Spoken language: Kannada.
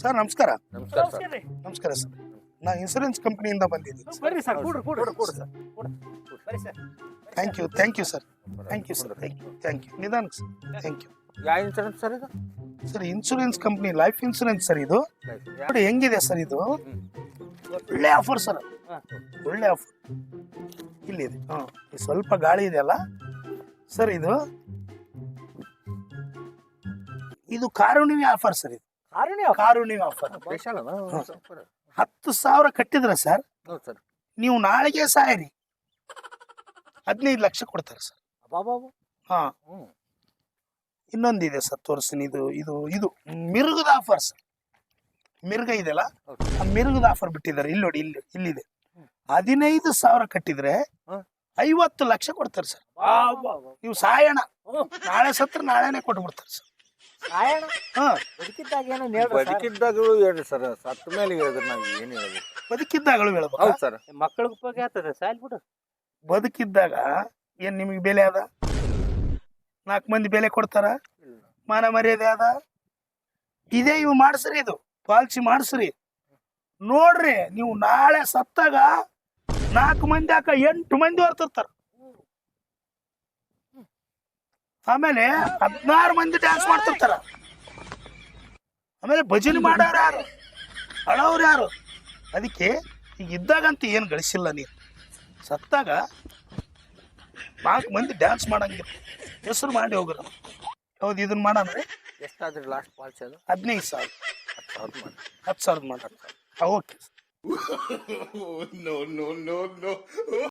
ಸರ್ ನಮಸ್ಕಾರ. ನಮಸ್ಕಾರ ಸರ್. ನಮಸ್ಕಾರ ಸರ್. ನಾ ಇನ್ಸೂರೆನ್ಸ್ ಕಂಪನಿಯಿಂದ ಬಂದಿದ್ದೀನಿ ಬರ್ರಿ ಸರ್ ಕೂಡ್ರಿ ಕೂಡ್ರಿ. ಕೊಡು ಸರ್. ಬರ್ರಿ sir. Thank you thank you sir thank you sir thank you thank you ನಿಧಾನ ಸರ್. ಥ್ಯಾಂಕ್ ಯು ಯಾವ ಇನ್ಸೂರೆನ್ಸ್ ಸರ್ ಇದು? Sir insurance company life insurance sir ಇದು. ನೋಡಿ ಹೆಂಗಿದೆ ಸರ್ ಇದು? ಒಳ್ಳೆ ಆಫರ್ ಸರ್. ಒಳ್ಳೆ ಆಫರ್ ಇಲ್ಲಿದೆ ಹಾಂ ಸ್ವಲ್ಪ ಗಾಳಿ ಇದೆಯಲ್ಲ ಸರ್ ಇದು ಇದು ಕಾರುಣಿವಿ ಆಫರ್ ಸರ್ ಇದು. Karunya offer special. ಹತ್ತು ಸಾವಿರ ಕಟ್ಟಿದ್ರೆ ಸರ್ ಹೌದು ಸರ್ ನೀವು ನಾಳೆಗೆ ಸಾಯಿರಿ. ಹದಿನೈದು ಲಕ್ಷ ಕೊಡ್ತಾರೆ ಸರ್ ಹಾ. ಹ್ಮ್. ಇನ್ನೊಂದಿದೆ ಸರ್ ತೋರಿಸ್ತೀನಿ. ಇದು ಇದು ಇದು. ಮಿರುಗದ ಆಫರ್ ಸರ್ ಮಿರುಗ ಇದೆಲ್ಲ ಹೌದು. ಆ ಮಿರುಗದ ಆಫರ್ ಬಿಟ್ಟಿದ್ದಾರೆ. ಇಲ್ಲಿ ನೋಡಿ ಇಲ್ಲಿ ಇಲ್ಲಿದೆ. ಹದಿನೈದು ಸಾವಿರ ಕಟ್ಟಿದ್ರೆ ಹ. ಐವತ್ತು ಲಕ್ಷ ಕೊಡ್ತಾರೆ ಸರ್ ನೀವು ಸಾಯಣ. ನಾಳೆ ಸತ್ರ ನಾಳೆನೆ ಕೊಟ್ಬಿಡ್ತಾರೆ ಸರ್ ಸಾಯಣ ಹಾ ಬದುಕಿದ್ದಾಗ ಏನು ಹೇಳ್ರಿ ಬದುಕಿದ್ದಾಗಲೂ ಹೇಳ್ರಿ ಸರ್ ಸತ್ತ ಮೇಲೆ ಹೇಳಿದ್ರೆ ನಾವು ಏನು ಹೇಳ್ಬೇಕು ಬದುಕಿದ್ದಾಗಳು ಹೇಳ್ಬೇಕು? ಹೌದು ಸರ್. ಮಕ್ಕಳಿಗೆ ಉಪಯೋಗ ಆಗ್ತದೆ ಸಾಯ್ಲ್ ಬಿಡು. ಬದುಕಿದ್ದಾಗ ಏನ್ ನಿಮಗೆ ಬೆಲೆ ಅದ? ನಾಲ್ಕು ಮಂದಿ ಬೆಲೆ ಕೊಡ್ತಾರ? ಮಾನ ಮರ್ಯಾದೆ ಅದ? ಇದೇ ಇವು ಮಾಡಿಸ್ರಿ ಇದು ಪಾಲ್ಸಿ ಮಾಡಿಸ್ರಿ. ನೋಡ್ರಿ ನೀವು ನಾಳೆ ಸತ್ತಾಗ ನಾಲ್ಕು ಮಂದಿ ಹಾಕ ಎಂಟು ಮಂದಿ ಹೊರ್ತಿರ್ತಾರ. ಆಮೇಲೆ ಹದಿನಾರು ಮಂದಿ ಡ್ಯಾನ್ಸ್ ಮಾಡ್ತಿರ್ತಾರ. ಆಮೇಲೆ ಭಜನೆ ಮಾಡೋರು ಯಾರು? ಅಳೋರು ಯಾರು? ಅದಕ್ಕೆ ಈಗ ಇದ್ದಾಗಂತ ಏನು ಗಳಿಸಿಲ್ಲ ನೀನು. ಸತ್ತಾಗ ನಾಲ್ಕು ಮಂದಿ ಡ್ಯಾನ್ಸ್ ಮಾಡಂಗಿಲ್ಲ ಹೆಸರು ಮಾಡಿ ಹೋಗ್ರ. ಹೌದು ಇದನ್ನ ಮಾಡಂದ್ರೆ ಎಷ್ಟಾದ್ರಿ ಲಾಸ್ಟ್ ಪಾಲ್ಸಿ ಅದು ಹದಿನೈದು ಸಾವಿರ. ಹತ್ತು ಸಾವಿರದ ಮಾಡಿ. ಹತ್ತು ಸಾವಿರದ ಮಾಡಿ. ಓಕೆ.